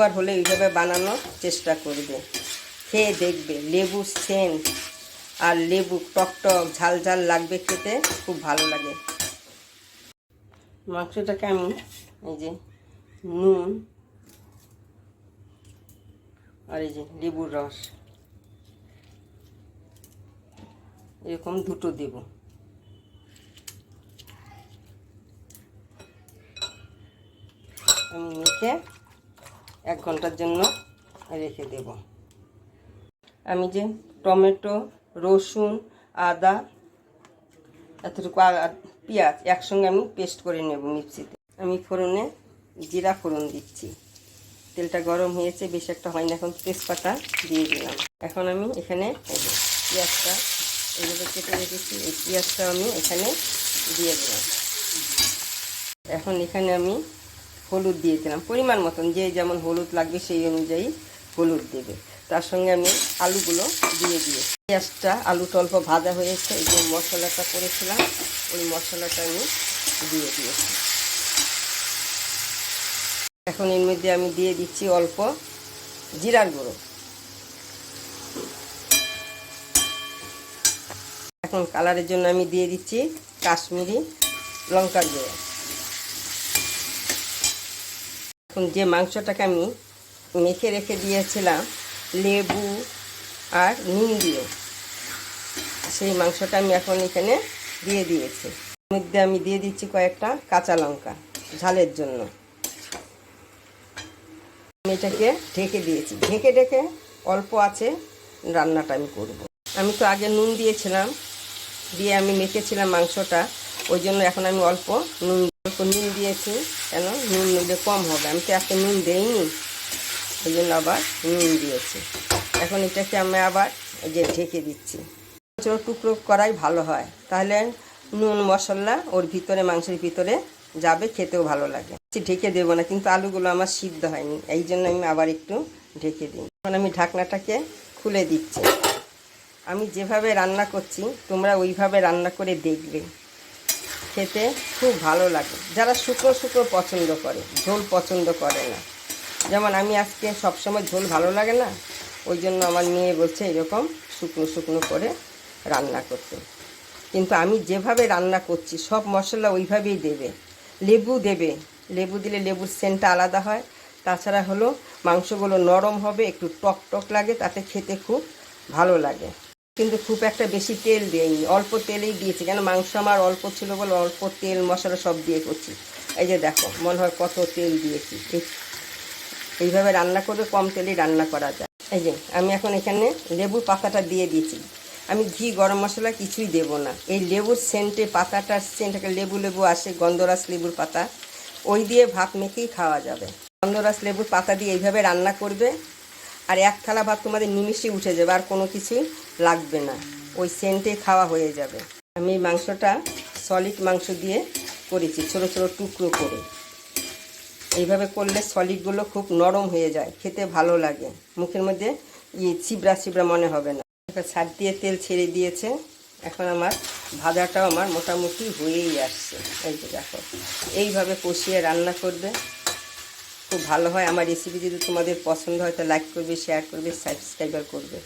একবার হলে এইভাবে বানানোর চেষ্টা করবে। খেয়ে দেখবে, লেবু সেন আর লেবু টক টক, ঝাল ঝাল লাগবে খেতে, খুব ভালো লাগে। মাংসটাকে আমি এই যে নুন আর এই যে লেবুর রস। এরকম দুটো দেব। আমি মেখে এক ঘণ্টার জন্য রেখে দেব। আমি যে টমেটো, রসুন, আদা, এতটুকু পেঁয়াজ একসঙ্গে আমি পেস্ট করে নেব মিক্সিতে। আমি ফোড়নে জিরা ফোড়ন দিচ্ছি। তেলটা গরম হয়েছে, বেশি একটা হয় না এখন তেজপাতা দিয়ে দিলাম। এখন আমি এখানে পেঁয়াজটা, এইভাবে কেটে রেখেছি, এই পেঁয়াজটা আমি এখানে দিয়ে দিলাম। এখন এখানে আমি হলুদ দিয়ে দিলাম পরিমাণ মতন, যে যেমন হলুদ লাগবে সেই অনুযায়ী হলুদ দেবে। তার সঙ্গে আমি আলুগুলো দিয়ে দিয়ে পেঁয়াজটা আলুটা অল্প ভাজা হয়েছে, এই যে মশলাটা করেছিলাম, ওই মশলাটা আমি দিয়ে দিয়েছি। এখন এর মধ্যে আমি দিয়ে দিচ্ছি অল্প জিরার গুঁড়ো। এখন কালারের জন্য আমি দিয়ে দিচ্ছি কাশ্মীরি লঙ্কার গুঁড়ো। এখন যে মাংসটাকে আমি মেখে রেখে দিয়েছিলাম, লেবু আর নুন দিয়ে। সেই মাংসটা আমি এখন এখানে দিয়ে দিয়েছি। মধ্যে আমি দিয়ে দিচ্ছি কয়েকটা কাঁচা লঙ্কা ঝালের জন্য। আমি এটাকে ঢেকে দিয়েছি। ঢেকে ঢেকে অল্প আছে, রান্নাটা আমি করব। আমি তো আগে নুন দিয়েছিলাম, দিয়ে আমি মেখেছিলাম মাংসটা। ওই জন্য এখন আমি অল্প নুন অল্প নুন দিয়েছি। কেন? নুন নিলে কম হবে। আমি তো এত নুন দেইনি? ওই জন্য আবার নুন দিয়েছি। এখন এটাকে আমি আবার যে ঢেকে দিচ্ছি। ছোটো টুকরো করাই ভালো হয়। তাহলে নুন মশলা ওর ভিতরে, মাংসের ভিতরে যাবে, খেতেও ভালো লাগে। ঢেকে দেবো না, কিন্তু আলুগুলো আমার সিদ্ধ হয়নি। এই জন্য আমি আবার একটু ঢেকে দিই। এখন আমি ঢাকনাটাকে খুলে দিচ্ছি। আমি যেভাবে রান্না করছি, তোমরা ওইভাবে রান্না করে দেখবে। খেতে খুব ভালো লাগে। যারা শুকনো শুকনো পছন্দ করে, ঝোল পছন্দ করে না। যেমন আমি আজকে সবসময় ঝোল ভালো লাগে না, ওই জন্য আমার মেয়ে বলছে এরকম শুকনো শুকনো করে রান্না করতে। কিন্তু আমি যেভাবে রান্না করছি, সব মশলা ওইভাবেই দেবে। লেবু দেবে। লেবু দিলে লেবুর সেন্টটা আলাদা হয়। তাছাড়া হলো মাংসগুলো নরম হবে, একটু টক টক লাগে, তাতে খেতে খুব ভালো লাগে। কিন্তু খুব একটা বেশি তেল দেয়নি অল্প তেলেই দিয়েছি। কেন? মাংস আমার অল্প ছিল বলে অল্প তেল, মশলা সব দিয়ে করছি। এই যে দেখো, মনে হয় কত তেল দিয়েছি। এই- এইভাবে রান্না করবে কম তেলেই রান্না করা যায়। এই যে, আমি এখন এখানে লেবুর পাতাটা দিয়ে দিয়েছি। আমি ঘি, গরম মশলা কিছুই দেব না। এই লেবুর সেন্টে, পাতাটার সেন্ট লেবু লেবু আসে, গন্ধরাস লেবুর পাতা, ওই দিয়ে ভাত মেখেই খাওয়া যাবে। গন্ধরাস লেবুর পাতা দিয়ে এইভাবে রান্না করবে। আর এক থালা ভাত তোমাদের নিমিষে উঠে যাবে, আর কোনো কিছুই লাগবে না। ওই সেন্টে খাওয়া হয়ে যাবে। আমি মাংসটা সলিড মাংস দিয়ে করেছি, ছোট ছোট টুকরো করে। এইভাবে করলে সলিডগুলো খুব নরম হয়ে যায়, খেতে ভালো লাগে। মুখের মধ্যে ইয়ে ছিবড়া ছিবড়া মনে হবে না। ছাদ দিয়ে তেল ছেড়ে দিয়েছে। এখন আমার ভাজাটাও আমার মোটামুটি হয়েই আসছে। এই যে দেখো, এইভাবে কষিয়ে রান্না করবে। খুব ভালো হয়। আমার রেসিপি যদি তোমাদের পছন্দ হয়, তো লাইক করবে শেয়ার করবে সাবস্ক্রাইবার করবে।